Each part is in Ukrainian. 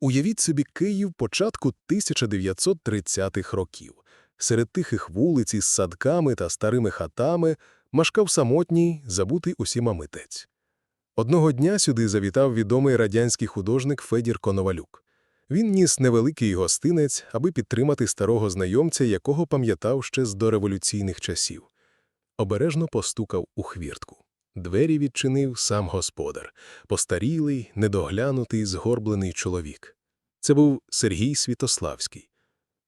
Уявіть собі Київ початку 1930-х років. Серед тихих вулиць із садками та старими хатами мешкав самотній, забутий усіма митець. Одного дня сюди завітав відомий радянський художник Федір Коновалюк. Він ніс невеликий гостинець, аби підтримати старого знайомця, якого пам'ятав ще з дореволюційних часів. Обережно постукав у хвіртку. Двері відчинив сам господар, постарілий, недоглянутий, згорблений чоловік. Це був Сергій Світославський.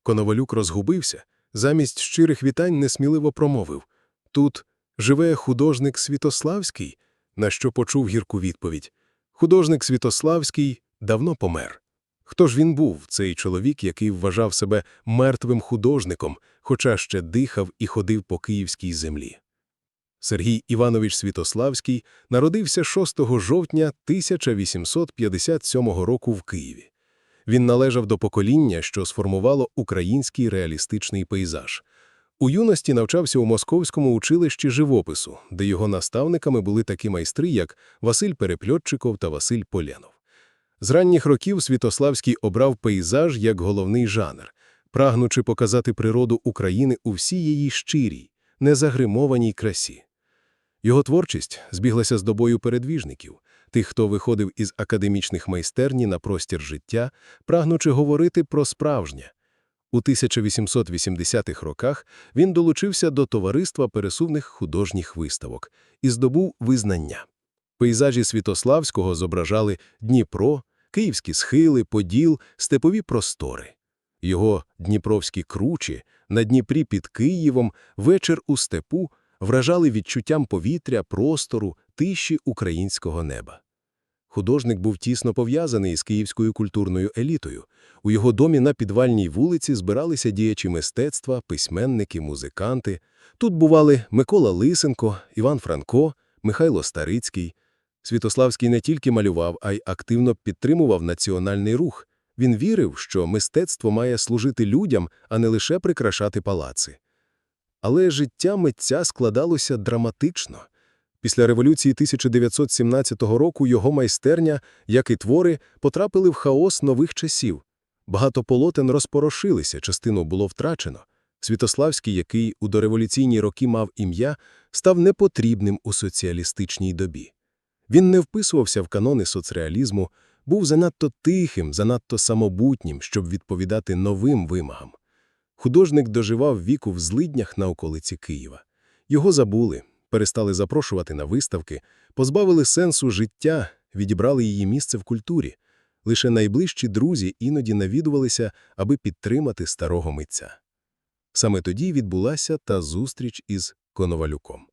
Коновалюк розгубився, замість щирих вітань несміливо промовив «Тут живе художник Світославський», на що почув гірку відповідь «Художник Світославський давно помер». Хто ж він був, цей чоловік, який вважав себе мертвим художником, хоча ще дихав і ходив по київській землі? Сергій Іванович Світославський народився 6 жовтня 1857 року в Києві. Він належав до покоління, що сформувало український реалістичний пейзаж. У юності навчався у Московському училищі живопису, де його наставниками були такі майстри, як Василь Перепльотчиков та Василь Полянов. З ранніх років Світославський обрав пейзаж як головний жанр, прагнучи показати природу України у всій її щирій, незагримованій красі. Його творчість збіглася з добою передвіжників, тих, хто виходив із академічних майстерні на простір життя, прагнучи говорити про справжнє. У 1880-х роках він долучився до товариства пересувних художніх виставок і здобув визнання. Пейзажі Світославського зображали Дніпро, київські схили, поділ, степові простори. Його дніпровські кручі на Дніпрі під Києвом, вечір у степу вражали відчуттям повітря, простору, тиші українського неба. Художник був тісно пов'язаний із київською культурною елітою. У його домі на підвальній вулиці збиралися діячі мистецтва, письменники, музиканти. Тут бували Микола Лисенко, Іван Франко, Михайло Старицький. Світославський не тільки малював, а й активно підтримував національний рух. Він вірив, що мистецтво має служити людям, а не лише прикрашати палаци. Але життя митця складалося драматично. Після революції 1917 року його майстерня, як і твори, потрапили в хаос нових часів. Багато полотен розпорошилися, частину було втрачено. Світославський, який у дореволюційні роки мав ім'я, став непотрібним у соціалістичній добі. Він не вписувався в канони соцреалізму, був занадто тихим, занадто самобутнім, щоб відповідати новим вимогам. Художник доживав віку в злиднях на околиці Києва. Його забули, перестали запрошувати на виставки, позбавили сенсу життя, відібрали її місце в культурі. Лише найближчі друзі іноді навідувалися, аби підтримати старого митця. Саме тоді відбулася та зустріч із Коновалюком.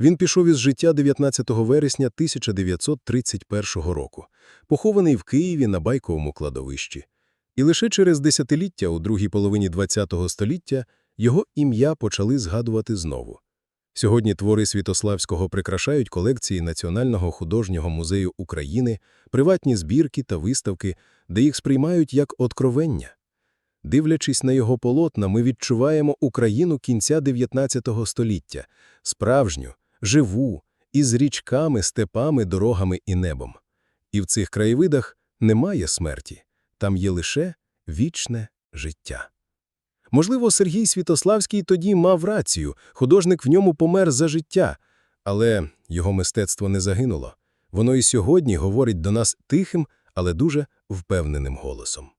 Він пішов із життя 19 вересня 1931 року, похований в Києві на байковому кладовищі. І лише через десятиліття у другій половині ХХ століття його ім'я почали згадувати знову. Сьогодні твори Світославського прикрашають колекції Національного художнього музею України, приватні збірки та виставки, де їх сприймають як откровення. Дивлячись на його полотна, ми відчуваємо Україну кінця 19 століття, справжню, живу, із річками, степами, дорогами і небом. І в цих краєвидах немає смерті, там є лише вічне життя. Можливо, Сергій Світославський тоді мав рацію, художник в ньому помер за життя, але його мистецтво не загинуло. Воно і сьогодні говорить до нас тихим, але дуже впевненим голосом.